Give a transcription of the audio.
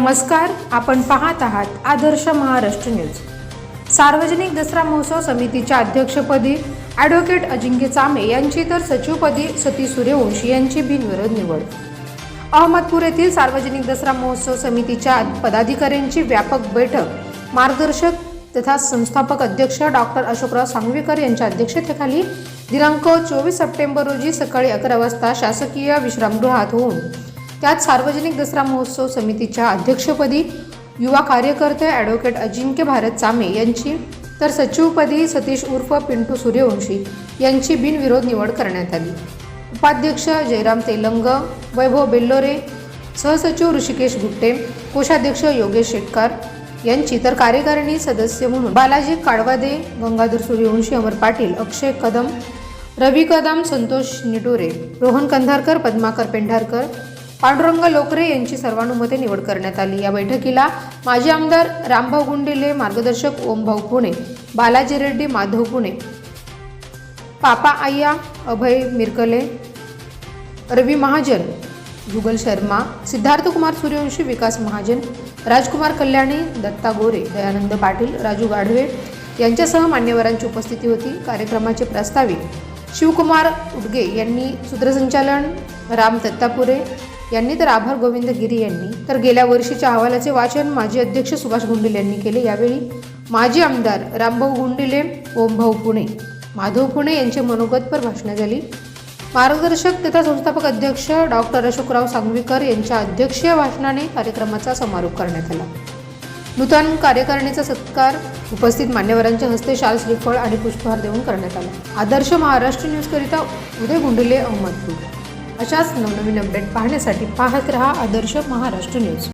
नमस्कार आपण पाहत आहात आदर्श महाराष्ट्र न्यूज. सार्वजनिक दसरा महोत्सव समितीच्या अध्यक्षपदी ॲडव्होकेट अजिंक्य चामे यांची तर सचिवपदी सती सूर्यवंशी यांची बिनविरोध निवड. अहमदपूर येथील सार्वजनिक दसरा महोत्सव समितीच्या पदाधिकाऱ्यांची व्यापक बैठक. मार्गदर्शक तथा संस्थापक अध्यक्ष डॉक्टर अशोकराव सांगवीकर यांच्या अध्यक्षतेखाली दिनांक चोवीस सप्टेंबर रोजी सकाळी अकरा वाजता शासकीय विश्रामगृहात होऊन त्यात सार्वजनिक दसरा महोत्सव समितीच्या अध्यक्षपदी युवा कार्यकर्ते ॲडव्होकेट अजिंक्य भारत चामे यांची तर सचिवपदी सतीश उर्फ पिंटू सूर्यवंशी यांची बिनविरोध निवड करण्यात आली. उपाध्यक्ष जयराम तेलंग वैभव बेल्लोरे सहसचिव ऋषिकेश गुट्टे कोषाध्यक्ष योगेश शेटकार यांची तर कार्यकारिणी सदस्य म्हणून बालाजी काडवादे गंगाधर सूर्यवंशी अमर पाटील अक्षय कदम रवी कदम संतोष निटोरे रोहन कंधारकर पद्माकर पेंढारकर पांडुरंग लोकरे यांची सर्वानुमते निवड करण्यात आली. या बैठकीला माजी आमदार रामभाऊ गुंडिले मार्गदर्शक ओमभाऊ पुणे बालाजी रेड्डी माधव पुणे पापा आय्या अभय मिरकले रवी महाजन जुगल शर्मा सिद्धार्थ कुमार सूर्यवंशी विकास महाजन राजकुमार कल्याणी दत्ता गोरे दयानंद पाटील राजू गाढवे यांच्यासह मान्यवरांची उपस्थिती होती. कार्यक्रमाचे प्रस्तावित शिवकुमार उडगे यांनी सूत्रसंचालन राम दत्तापुरे यांनी तर आभार गोविंद गिरी यांनी. तर गेल्या वर्षीच्या अहवालाचे वाचन माजी अध्यक्ष सुभाष गुंडिले यांनी केले. यावेळी माजी आमदार रामभाऊ गुंडिले ओमभाऊ पुणे माधव पुणे यांचे मनोगतपर भाषणे झाली. मार्गदर्शक तथा संस्थापक अध्यक्ष डॉक्टर अशोकराव सांगवीकर यांच्या अध्यक्षीय भाषणाने कार्यक्रमाचा समारोप करण्यात आला. नूतन कार्यकारिणीचा सत्कार उपस्थित मान्यवरांच्या हस्ते शाल श्रीफळ आणि पुष्पहार देऊन करण्यात आला. आदर्श महाराष्ट्र न्यूजकरिता उदय गुंडिले अहमदपूर. अशाच नवनवीन अपडेट पाहण्यासाठी पाहत रहा आदर्श महाराष्ट्र न्यूज